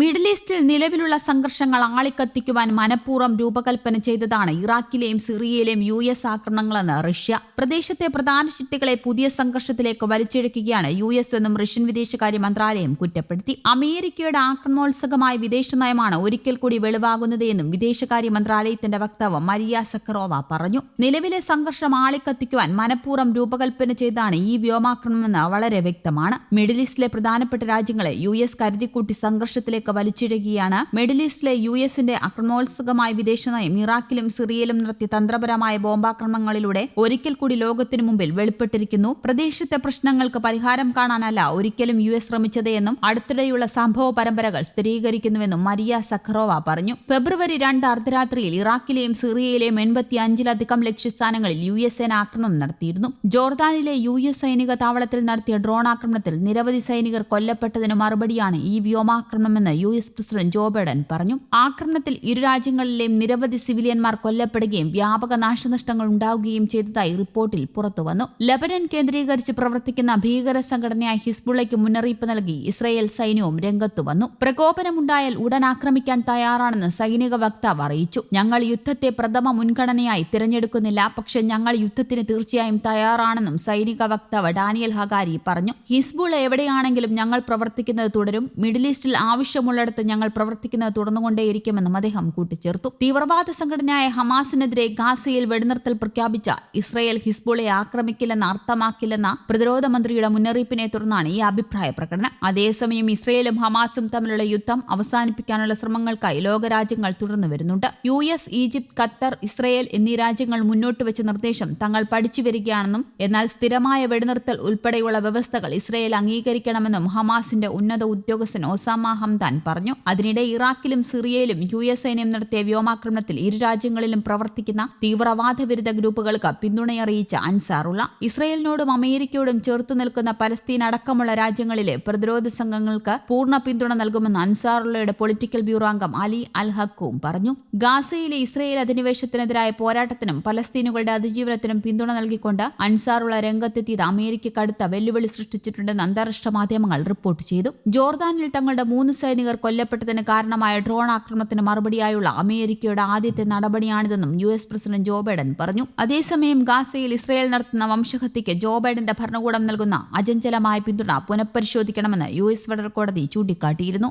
Middle ഈസ്റ്റിൽ നിലവിലുള്ള സംഘർഷങ്ങൾ ആളിക്കത്തിക്കുവാൻ മനഃപൂർവം രൂപകൽപ്പന ചെയ്തതാണ് ഇറാഖിലെയും സിറിയയിലെയും യു എസ് ആക്രമണങ്ങളെന്ന് റഷ്യ പ്രദേശത്തെ പ്രധാന ശക്തികളെ പുതിയ സംഘർഷത്തിലേക്ക് വലിച്ചിഴക്കുകയാണ് യു എസ് എന്നും റഷ്യൻ വിദേശകാര്യ മന്ത്രാലയം കുറ്റപ്പെടുത്തി. അമേരിക്കയുടെ ആക്രമണോത്സുകമായ വിദേശ നയമാണ് ഒരിക്കൽ കൂടി വെളിവാകുന്നത് എന്നും വിദേശകാര്യ മന്ത്രാലയത്തിന്റെ വക്താവ് മരിയ സക്കറോവ പറഞ്ഞു. നിലവിലെ സംഘർഷം ആളിക്കത്തിക്കുവാൻ മനഃപൂർവം രൂപകൽപ്പന ചെയ്താണ് ഈ വ്യോമാക്രമണമെന്ന് വളരെ വ്യക്തമാണ്. മിഡിൽ ഈസ്റ്റിലെ പ്രധാനപ്പെട്ട രാജ്യങ്ങളെ യു എസ് കരുതിക്കൂട്ടി സംഘർഷത്തിലേക്ക് വലിച്ചിടുകയാണ് മിഡിൽ ഈസ്റ്റിലെ യു എസിന്റെ അക്രമോത്സുകമായ വിദേശനയം ഇറാഖിലും സിറിയയിലും നടത്തിയ തന്ത്രപരമായ ബോംബാക്രമണങ്ങളിലൂടെ ഒരിക്കൽ കൂടി ലോകത്തിനു മുമ്പിൽ വെളിപ്പെട്ടിരിക്കുന്നു. പ്രദേശത്തെ പ്രശ്നങ്ങൾക്ക് പരിഹാരം കാണാനല്ല ഒരിക്കലും യു എസ് ശ്രമിച്ചതെന്നും അടുത്തിടെയുള്ള സംഭവ പരമ്പരകൾ സ്ഥിരീകരിക്കുന്നുവെന്നും മരിയ സഖറോവ പറഞ്ഞു. ഫെബ്രുവരി രണ്ട് അർദ്ധരാത്രിയിൽ ഇറാഖിലെയും സിറിയയിലെയും എൺപത്തി അഞ്ചിലധികം ലക്ഷ്യസ്ഥാനങ്ങളിൽ യു എസ് സേന ആക്രമണം നടത്തിയിരുന്നു. ജോർദാനിലെ യു എസ് സൈനിക താവളത്തിൽ നടത്തിയ ഡ്രോൺ ആക്രമണത്തിൽ നിരവധി സൈനികർ കൊല്ലപ്പെട്ടതിന് മറുപടിയാണ് ഈ വ്യോമാക്രമണമെന്ന് U S president Joe Biden. പറഞ്ഞു ആക്രമണത്തിൽ ഇരു രാജ്യങ്ങളിലെയും നിരവധി സിവിലിയന്മാർ കൊല്ലപ്പെടുകയും വ്യാപക നാശനഷ്ടങ്ങൾ ഉണ്ടാവുകയും ചെയ്തതായി റിപ്പോർട്ടിൽ പുറത്തുവന്നു. ലബനൻ കേന്ദ്രീകരിച്ച് പ്രവർത്തിക്കുന്ന ഭീകര സംഘടനയായ ഹിസ്ബുള്ളയ്ക്ക് മുന്നറിയിപ്പ് നൽകി ഇസ്രയേൽ സൈന്യവും രംഗത്തു വന്നു. പ്രകോപനമുണ്ടായാൽ ഉടൻ ആക്രമിക്കാൻ തയ്യാറാണെന്ന് സൈനിക വക്താവ് അറിയിച്ചു. ഞങ്ങൾ യുദ്ധത്തെ പ്രഥമ മുൻഗണനയായി തിരഞ്ഞെടുക്കുന്നില്ല. പക്ഷെ ഞങ്ങൾ യുദ്ധത്തിന് തീർച്ചയായും തയ്യാറാണെന്നും സൈനിക വക്താവ് ഡാനിയൽ ഹഗാരി പറഞ്ഞു. ഹിസ്ബുൾ എവിടെയാണെങ്കിലും ഞങ്ങൾ പ്രവർത്തിക്കുന്നത് തുടരും. മിഡിൽ ഈസ്റ്റിൽ ആവശ്യമുള്ളിടത്ത് ഞങ്ങൾ പ്രവർത്തിക്കുന്നത് തുടർന്നുകൊണ്ടേയിരിക്കുമെന്നും അദ്ദേഹം കൂട്ടിച്ചേർത്തു. തീവ്രവാദ സംഘടനയായ ഹമാസിനെതിരെ ഗാസയിൽ വെടിനിർത്തൽ പ്രഖ്യാപിച്ച ഇസ്രയേൽ ഹിസ്ബുളെ ആക്രമിക്കില്ലെന്ന് അർത്ഥമാക്കില്ലെന്ന പ്രതിരോധ മന്ത്രിയുടെ മുന്നറിയിപ്പിനെ തുടർന്നാണ് ഈ അഭിപ്രായ പ്രകടനം. അതേസമയം ഇസ്രയേലും ഹമാസും തമ്മിലുള്ള യുദ്ധം അവസാനിപ്പിക്കാനുള്ള ശ്രമങ്ങൾക്കായി ലോകരാജ്യങ്ങൾ തുടർന്നു വരുന്നുണ്ട്. U S Egypt Qatar Israel എന്നീ രാജ്യങ്ങൾ മുന്നോട്ട് വെച്ച നിർദ്ദേശം തങ്ങൾ പഠിച്ചു വരികയാണെന്നും എന്നാൽ സ്ഥിരമായ വെടിനിർത്തൽ ഉൾപ്പെടെയുള്ള വ്യവസ്ഥകൾ ഇസ്രയേൽ അംഗീകരിക്കണമെന്നും ഹമാസിന്റെ ഉന്നത ഉദ്യോഗസ്ഥൻ ഒസാമ ഹംദാൻ പറഞ്ഞു. അതിനിടെ ഇറാഖിലും സിറിയയിലും യു എസ് സൈന്യം നടത്തിയ വ്യോമാക്രമണത്തിൽ ഇരു രാജ്യങ്ങളിലും പ്രവർത്തിക്കുന്ന തീവ്രവാദ വിരുദ്ധ ഗ്രൂപ്പുകൾക്ക് പിന്തുണയറിയിച്ച അൻസാറുള്ള ഇസ്രയേലിനോടും അമേരിക്കയോടും ചേർത്തു നിൽക്കുന്ന പലസ്തീൻ അടക്കമുള്ള രാജ്യങ്ങളിലെ പ്രതിരോധ സംഘങ്ങൾക്ക് പൂർണ പിന്തുണ നൽകുമെന്ന് അൻസാറുള്ളയുടെ പൊളിറ്റിക്കൽ ബ്യൂറോ അംഗം അലി അൽ ഹക്കും പറഞ്ഞു. ഗാസയിലെ ഇസ്രയേൽ അധിനിവേശത്തിനെതിരായ പോരാട്ടത്തിനും പലസ്തീനുകളുടെ അതിജീവനത്തിനും പിന്തുണ നൽകിക്കൊണ്ട് അൻസാറുള്ള രംഗത്തെത്തിയത് അമേരിക്ക കടുത്ത വെല്ലുവിളി സൃഷ്ടിച്ചിട്ടുണ്ടെന്ന് അന്താരാഷ്ട്ര മാധ്യമങ്ങൾ റിപ്പോർട്ട് ചെയ്തു. ജോർദാനിൽ തങ്ങളുടെ മൂന്ന് സൈനികർ കൊല്ലപ്പെട്ടതിന് കാരണമായ ഡ്രോൺ ആക്രമണത്തിന് മറുപടിയായുള്ള അമേരിക്കയുടെ ആദ്യത്തെ നടപടിയാണിതെന്നും U S president Joe Biden പറഞ്ഞു. അതേസമയം ഗാസയിൽ ഇസ്രയേൽ നടത്തുന്ന വംശഹത്യയ്ക്ക് ജോ ബൈഡന്റെ ഭരണകൂടം നൽകുന്ന അചഞ്ചലമായ പിന്തുണ പുനഃപരിശോധിക്കണമെന്ന് യു എസ് ഫെഡറൽ കോടതി ചൂണ്ടിക്കാട്ടിയിരുന്നു.